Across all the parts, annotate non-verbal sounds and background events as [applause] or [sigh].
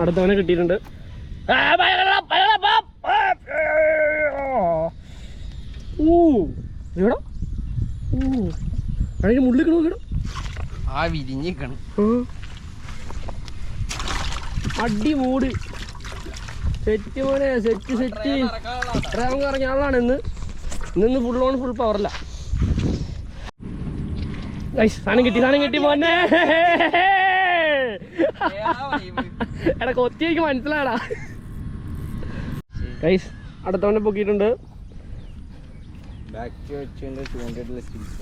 അടുത്തവനെ കിട്ടിയിട്ടുണ്ട്. മുള്ളിക്കണോ നോക്കണം ആ വിരിഞ്ഞിക്കണം അടി മൂട്. സെറ്റ് മോനെ സെറ്റ് സെറ്റ്. ഇറങ്ങി ഇറങ്ങിയ ആളാണ് ഇന്ന്. ഇന്ന് ഫുൾ ഓൺ ഫുൾ പവറല്ല സാധനം കിട്ടി സാധനം കിട്ടി മോനെ. എടാ കൊത്തി എനിക്ക് മനസ്സിലാടാ കൈസ് അടുത്തവനെ പൊക്കിയിട്ടുണ്ട്.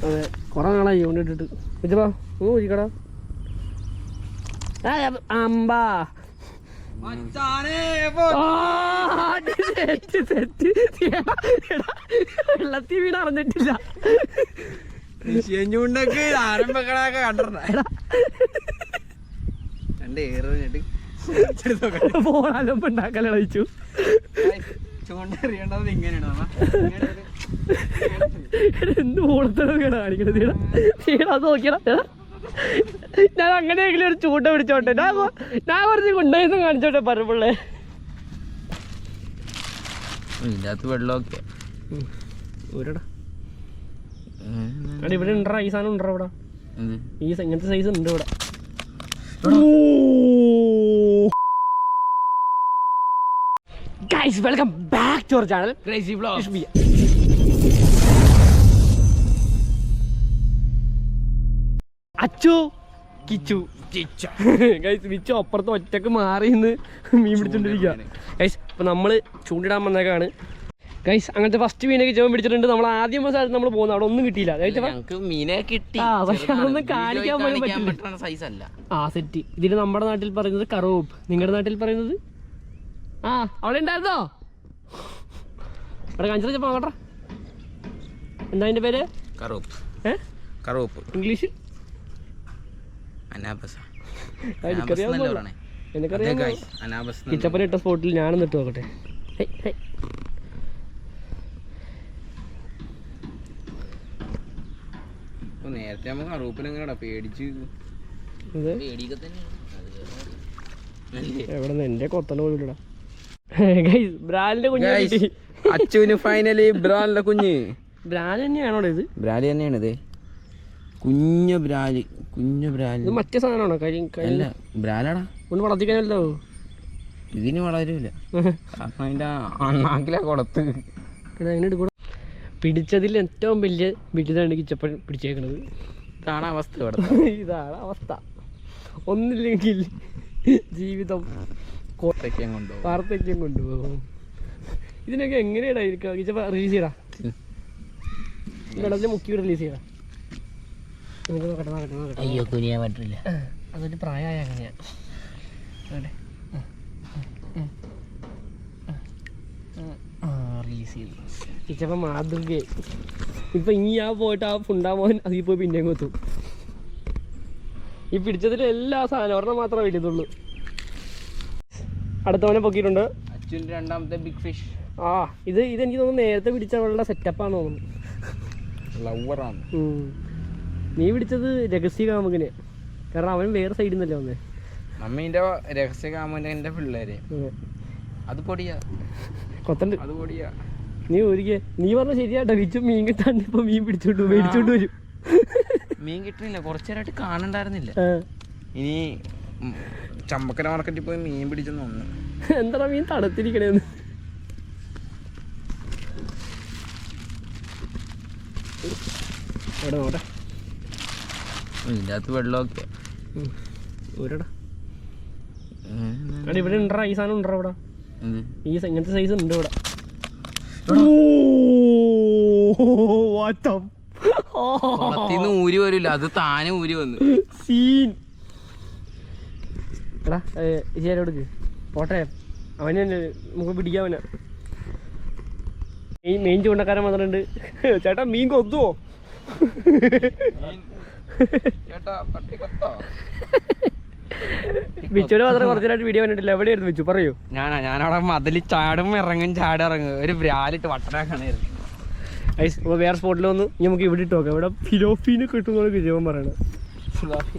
അതെ കൊറേ നാളായി കൊണ്ടിട്ടിട്ട് വെച്ചപ്പാ ഓ ഇരിക്കടാ. അമ്പാ. വെള്ളത്തിൽ വീണ് അറിഞ്ഞിട്ടില്ല ചൂണ്ടൊക്കെ കണ്ടിട്ടുണ്ട? ഏറിഞ്ഞിട്ട് [laughs] ഇങ്ങനെയാണ്. ഒരു- എന്ത് കേടാ കാണിക്കണത്? അത് നോക്കിയടാ. ഞാൻ അങ്ങനെയെങ്കിലും ഒരു ചൂണ്ട പിടിച്ചോട്ടെ. ഞാൻ ഞാൻ കുറച്ച് കൊണ്ടുപോയി കാണിച്ചോട്ടെ പരപ്പുള്ളേ ഇതിന്റെ അകത്ത് വെള്ളമൊക്കെ. ഇവിടെ ഉണ്ടോ ഈ സാധനം ഉണ്ടോ ഇവിടെ. ഈ ഇങ്ങനത്തെ സൈസ് ഉണ്ട് ഇവിടെ. Guys welcome back to our channel crazy blog Achu Kichu. Guys Vichu അപ്പുറത്ത് ഒറ്റയ്ക്ക് മാറി നിന്ന് മീൻ പിടിച്ചോണ്ടിരിക്കുക ഗൈസ് ഇപ്പൊ നമ്മൾ ചൂണ്ടിടാൻ വന്നേക്കാണ്. ഗൈസ് അങ്ങനത്തെ ഫസ്റ്റ് മീനൊക്കെ ചെവൻ പിടിച്ചിട്ടുണ്ട്. നമ്മൾ ആദ്യം സ്ഥലത്ത് നമ്മൾ പോകുന്നത്. അവിടെ ഒന്നും കിട്ടിയില്ല. മീനെ കിട്ടി. ആ, പക്ഷെ അതൊന്നും കാണിക്കാൻ പോലും പറ്റില്ല. സൈസ് അല്ല. ആ സെറ്റ് ഇതിന് നമ്മുടെ നാട്ടിൽ പറയുന്നത് കറോപ്പ് നിങ്ങളുടെ നാട്ടിൽ പറയുന്നത്? ആ അവിടെ ഉണ്ടായിരുന്നോ? അവിടെ കാണിച്ചു നോക്കട്ടെ എന്താ അതിന്റെ പേര്? കറുപ്പ് ഏ? കറുപ്പ് ഇംഗ്ലീഷിൽ? അനാബസ്. എനിക്കറിയാം? എനിക്കറിയാം കിച്ചപ്പന ഇട്ട സ്പോട്ടിൽ ഞാനൊന്നിട്ട് നിട്ട് നോക്കട്ടെ. അപ്പൊ നേരത്തെ നമുക്ക് കറുപ്പിന് എങ്ങനെയാടാ പേടിച്ച്? എവിടെ എന്റെ കൊത്തണ പോലും ഇല്ലടാ. ഗൈസ് ബ്രാലിന്റെ കുഞ്ഞു കിട്ടി അച്ചുവിന് ഫൈനലി ബ്രാലിന്റെ കുഞ്ഞ്. ബ്രാൽ തന്നെയാണോ ഇത്? ബ്രാലി തന്നെയാണ് ഇത് കുഞ്ഞ ബ്രാലി കുഞ്ഞ ബ്രാലി. മറ്റേ സാധനമാണോ? അല്ല ബ്രാലാടാ. ഒന്ന് വളർത്തിക്കാനല്ലോ ഇതിന് വളരൂല. [laughs] കാരണം അതിന്റെ അണ്ണാക്കിലെ കൊടുത്ത്. പിടിച്ചതിൽ ഏറ്റവും വലിയ വിരുതാണ് കിച്ചപ്പൻ പിടിച്ചേക്കണത്. ഇതാണ് അവസ്ഥ ഇവിടെ. [laughs] ഇതാണ് അവസ്ഥ. ഒന്നില്ലെങ്കിൽ ജീവിതം കോട്ടയ്ക്കാൻ കൊണ്ടുപോകും. വാർത്തയ്ക്കും കൊണ്ടുപോകും. ഇതിനൊക്കെ എങ്ങനെയാടാ ഇരിക്കുക കിച്ചപ്പ റിലീസ് ചെയ്യടാ. വെള്ളത്തിൽ മുക്കി റിലീസ് ചെയ്യടാ. അയ്യോ കുനിയാൻ പറ്റില്ല. അതൊരു പ്രായമായ അങ്ങനെയാണ് അവിടെ റിലീസ് ചെയ്തു. കിച്ചപ്പ മാതൃകയെ ഇപ്പൊ ഇനി ആ പോയിട്ട് ആ ഫുണ്ടാമോൻ അതിൽ പോയി പിന്നെയും കൊത്തും. ഈ പിടിച്ചതിൽ എല്ലാ സാധനം ഒരെണ്ണം മാത്രമേ വീട്ടിയതുള്ളൂ അടുത്തവനെ പൊക്കിയിട്ടുണ്ട്. അച്ഛന്റെ രണ്ടാമത്തെ ബിഗ് ഫിഷ് ആ ഇത് ഇത് എനിക്ക് തോന്നുന്നു നേരത്തെ പിടിച്ച അവളുടെ സെറ്റപ്പാന്ന് തോന്നുന്നു. ലവറാണ് നീ പിടിച്ചത് രഹസ്യ കാമുകനെ കാരണം അവൻ വേറെ സൈഡിൽ നിന്നല്ലേ വന്നേ. അമ്മീന്റെ രഹസ്യ കാമുകന്റെ പിള്ളേര്. അത് പൊടിയാ. കൊത്തണ്ട്. അത് പൊടിയാ. നീ ഒരിക്കൽ നീ പറഞ്ഞ ശരിയാട്ടോ. വിച്ചു മീൻ കിട്ടാണ്ട് ഇപ്പൊ മീൻ പിടിച്ചോണ്ട് മേടിച്ചോണ്ട് വരും. മീൻ കിട്ടുന്നില്ല കുറച്ചു നേരമായിട്ട് കാണണ്ടായിരുന്നില്ല. ഇനി ചമ്പക്കര മാർക്കറ്റിൽ പോയി മീൻ പിടിച്ചെന്ന് തോന്നുന്നു എന്താ മീൻ തടത്തിരിക്കണേന്ന് അകത്ത് വെള്ളമൊക്കെ. ഇവിടെ ഉണ്ടോ ഈ സാധനം ഉണ്ടോ ഇവിടെ. ഈ ഇങ്ങനത്തെ സൈസ് ഉണ്ട് ഇവിടെ? കുളത്തിന്ന് ഊരി വരില്ല അത് താനെ ഊരി വന്നു. സീൻ എടാ ശരിയോട് പോട്ടെ. അവന് നമുക്ക് പിടിക്കാവന ഈ മെയിൻ ചൂണ്ടക്കാരൻ വന്നിട്ടുണ്ട്. ചേട്ടാ മീൻ കൊത്തുവോ? ചേട്ടാ പട്ടി കൊത്തോ? ബിച്ചുടെ മാത്രം കുറച്ചായിട്ട് വീഡിയോ കണ്ടിട്ടില്ല. എവിടെയായിരുന്നു ബിച്ചു പറയൂ. ഞാനാ ഞാനവിടെ മതിൽ ചാടും ഇറങ്ങും ചാടും ഇറങ്ങും ഒരു ബ്രാലിട്ട് വട്ടനാക്കണായിരുന്നു. അപ്പോൾ വേറെ സ്പോട്ടിൽ വന്നു ഇനി നമുക്ക് ഇവിടെ ഇട്ട് നോക്കാം. ഇവിടെ ഫിലോഫീന് കിട്ടും വിജയൻ പറയണത്. ഫിലോഫി.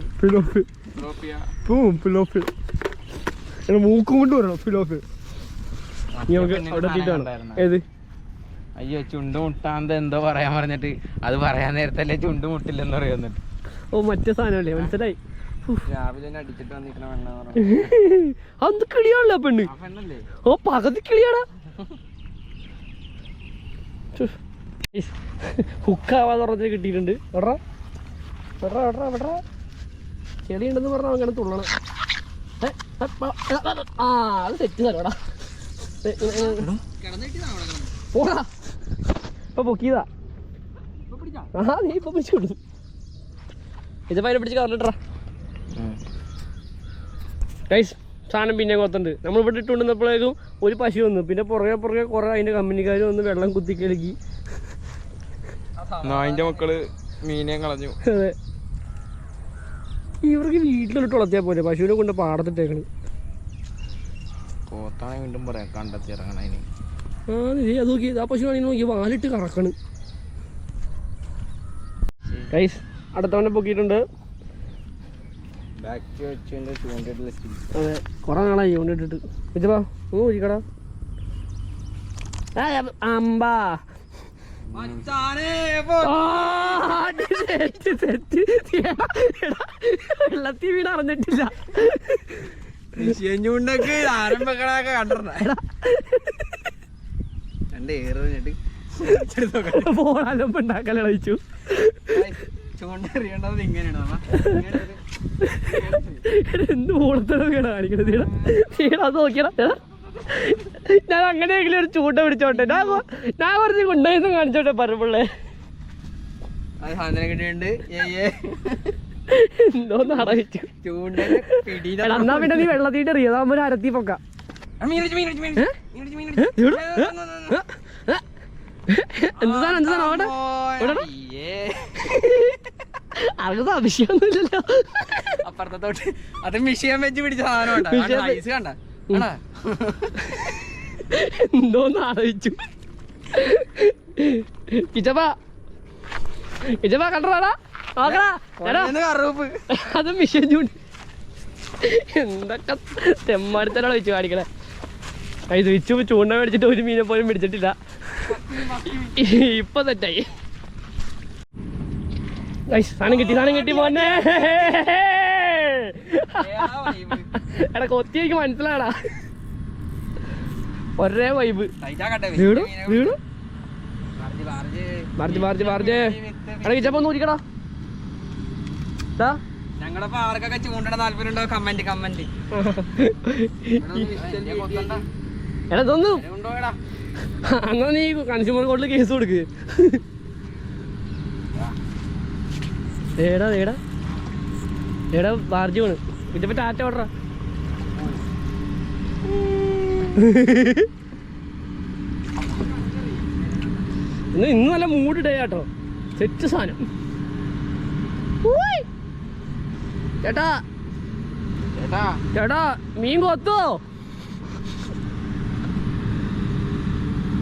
ഫിലോഫി. മൂക്കും കൊണ്ട് വരണം ഫിലോഫി. നമുക്ക് അവിടെ എത്തിയിട്ടാണ്. ഏത്? അയ്യോ ചുണ്ട് മുട്ടാന്ത് എന്തോ പറയാൻ പറഞ്ഞിട്ട്. അത് പറയാൻ നേരത്തല്ലേ ചുണ്ട് മുട്ടില്ലെന്ന് പറയുന്നുണ്ട് ഓ മറ്റേ സാധനമല്ലേ? മനസ്സിലായി. അത് [laughs] കിളിയാണല്ലോ പെണ്ണ്. ഓ പകുതി കിളിയാടാ. ഹുക്കാവാതെ പറഞ്ഞ കിട്ടിയിട്ടുണ്ട്. എടാ. എടാ എടാ എടാ. ചെളിയുണ്ടെന്ന് പറഞ്ഞാൽ അങ്ങനെ തുള്ളണം. ആ അത് തെറ്റ് തരടാ. പോടാ. ഇപ്പൊ പൊക്കിയതാ. ആ നീ ഇപ്പൊ പിടിച്ചു കൊടുത്തു ഇതിപ്പോ അതിനെ പിടിച്ച് കറണ്ടിട്ടാ ഗൈസ് സാധനം പിന്നെ കൊത്തുണ്ട് നമ്മൾ ഇവിടെ ഇട്ടുകൊണ്ടിരുന്നപ്പോഴേക്കും ഒരു പശു വന്നു. പിന്നെ പുറകെ പുറകെ കുറെ അതിന്റെ കമ്പനിക്കാർ വന്ന് വെള്ളം കുത്തി കലക്കി. നായിന്റെ മക്കൾ മീനെ കളഞ്ഞു. അതെ. ഇവർക്ക് വീട്ടിലിട്ട് വളർത്തിയാൽ പോലെ പശുവിനെ കൊണ്ട് പാടത്തിട്ടേക്കണ്. കോത്താണെ വീണ്ടും പറയാം കണ്ടെത്തി ഇറങ്ങണ അതിന്. ആ അത് നോക്കി. ആ പശു ആണെങ്കിൽ നോക്കി. വാലിട്ട് കറക്കണ്. ഗൈസ് അടുത്തവനെ പൊക്കിയിട്ടുണ്ട്. അതെ കുറെ നാളായി കൊണ്ടിട്ടിട്ട് ഇതപ്പാ ഒന്ന് നോക്കിക്കടാ ആ, അമ്പാ. വെള്ളത്തിൽ വീണ് അറിഞ്ഞിട്ടില്ല. ചൂണ്ടൊക്കെ ആരംഭങ്ങളൊക്കെ കണ്ടിട്ടുണ്ട? രണ്ട് ഏറ് ചൂണ്ടറിയേണ്ടത് ഇങ്ങനെയാണ്. എന്ത് മൂളത്തരം കാണിക്കണത്. ഈടാ, അത് നോക്കിയടാ. ഞാൻ അങ്ങനെയെങ്കിലും ഒരു ചൂണ്ട പിടിച്ചോട്ടെ. ഞാൻ ഞാൻ കുറച്ച് കൊണ്ടുപോയി കാണിച്ചോട്ടെ ഏ എന്തോന്ന് എടാ, എന്നാ പിന്നെ നീ വെള്ളത്തിട്ട് എറിയ? അതാകുമ്പോ ഒരു അരത്തി പൊക്കാം. എന്താണ് എന്താണ് അവിടെ അത് സംശയമൊന്നുമില്ലല്ലോ. അപ്പുറത്തോട്ട് അത് മിഷീൻ വെച്ച് പിടിച്ച സാധനം ഐസ് കണ്ട. എന്തോന്ന് ആലോചിച്ചു. കിച്ചപ്പാ കിച്ചപ്പാ കറുപ്പ്. അത് മിഷൻ ചൂണ്ടി. എന്തൊക്കെ തെമ്മാടിത്തരാണ് വെച്ച് കാണിക്കണേ. ഇത് വിച്ചു ചൂണ്ട മേടിച്ചിട്ട് ഒരു മീനെ പോലും പിടിച്ചിട്ടില്ല. ഇപ്പൊ തെറ്റായി സാധനം കിട്ടി സാധനം കിട്ടി പോന്നെ എടാ കൊത്തി എനിക്ക് മനസ്സിലാടാ. ഒരേ വൈബ് വീടു വീടു മാർജ് മാർജ് വിത്ത്, എടാ കിച്ചപ്പോ നോക്കിക്കടാ താല്പര്യം ഉണ്ടോ? Comment comment. എടാ ഇതൊന്ന്. എന്നാ നീ കൺസ്യൂമർ കോർട്ടിൽ കേസ് കൊടുക്ക്. ഏടാ ഏടാ ഏടാ ബാർജി പോണ് ഇതിപ്പോ ടാറ്റ ഓർഡർ ഇന്ന് ഇന്ന് നല്ല മൂഡ് ഡേ ആട്ടോ. സെറ്റ് സാധനം. ചേട്ടാ. ചേട്ടാ. ചേട്ടാ മീൻ കൊത്തോ?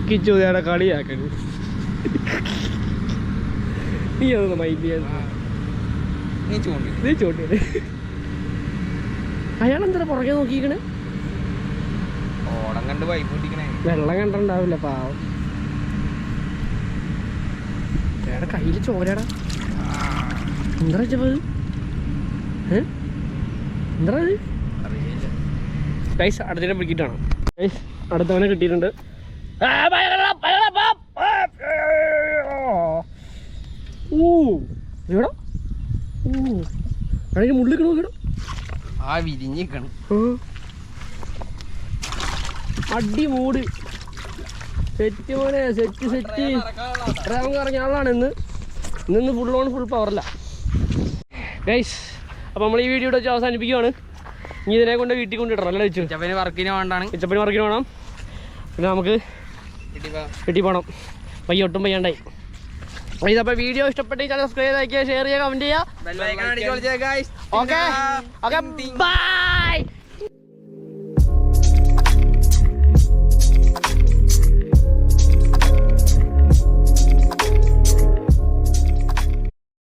കിച്ചു ചേട്ടാ കളിയാക്കണ് നീ അതൊന്ന് മൈൻഡ് ചെയ്യാൻ. നീ ചൂണ്ടി. നീ ചോട്ടിയത് അയാൾ എന്താ പുറകെ കണ്ട് പൈപ്പ് പിടിക്കണേ വെള്ളം കണ്ടിട്ടുണ്ടാവില്ല പാവം. ചേട്ടാ കയ്യിൽ ചോരടാ. എന്താ വെച്ചപ്പോ എന്താ ഗൈസ് അടുത്തിനെ പിടിക്കിട്ടാണ് ഗൈസ് അടുത്തവനെ കിട്ടിയിട്ടുണ്ട്. ഊ, എവിടാ? ഇതിന് മുള്ളിൽ നോക്കിടോ ആ വിരിഞ്ഞിക്കണം അടി മൂട്. സെറ്റ് പോലെ സെറ്റ് സെറ്റ്. നമുക്ക് ഇറങ്ങിയ ആളാണ് ഇന്ന്. ഇന്ന് ഫുൾ ഓൺ ഫുൾ പവറല്ല ഗൈസ് അപ്പോൾ നമ്മൾ ഈ വീഡിയോ വെച്ച് അവസാനിപ്പിക്കുകയാണ് ഇനി ഇതിനെ കൊണ്ട് വീട്ടിൽ കൊണ്ടിടണം അല്ലേ വെച്ചു? ചപ്പന് വർക്കിന് വേണ്ടാണ് കിച്ചപ്പണി വർക്കിന് വേണം പിന്നെ നമുക്ക് വീട്ടിൽ പോകണം പയ്യ ഒട്ടും പയ്യണ്ടായി. ഇതപ്പോൾ വീഡിയോ ഇഷ്ടപ്പെട്ട ചാനൽ സബ്സ്ക്രൈബ് ചെയ്യുക ഷെയർ ചെയ്യുക കമന്റ് ചെയ്യുക. Okay okay bye